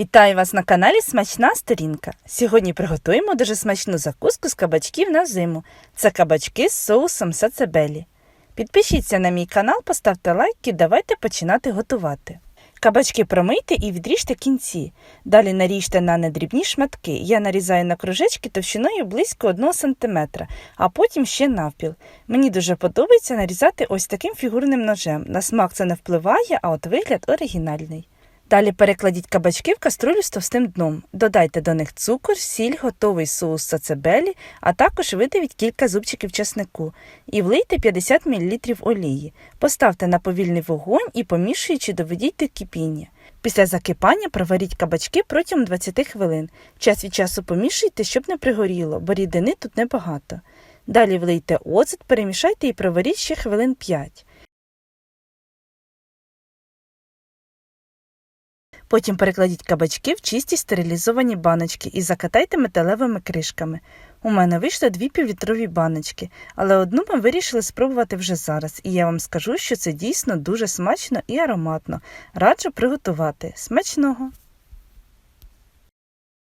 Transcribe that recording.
Вітаю вас на каналі Смачна сторінка. Сьогодні приготуємо дуже смачну закуску з кабачків на зиму. Це кабачки з соусом сацебелі. Підпишіться на мій канал, поставте лайк і давайте починати готувати. Кабачки промийте і відріжте кінці. Далі наріжте на недрібні шматки. Я нарізаю на кружечки товщиною близько 1 см, а потім ще навпіл. Мені дуже подобається нарізати ось таким фігурним ножем. На смак це не впливає, а от вигляд оригінальний. Далі перекладіть кабачки в каструлю з товстим дном. Додайте до них цукор, сіль, готовий соус сацебелі, а також видавіть кілька зубчиків чеснику і влийте 50 мл олії. Поставте на повільний вогонь і помішуючи доведіть до кипіння. Після закипання проваріть кабачки протягом 20 хвилин. Час від часу помішуйте, щоб не пригоріло, бо рідини тут небагато. Далі влийте оцет, перемішайте і проваріть ще хвилин 5. Потім перекладіть кабачки в чисті стерилізовані баночки і закатайте металевими кришками. У мене вийшло дві півлітрові баночки, але одну ми вирішили спробувати вже зараз, і я вам скажу, що це дійсно дуже смачно і ароматно. Раджу приготувати. Смачного!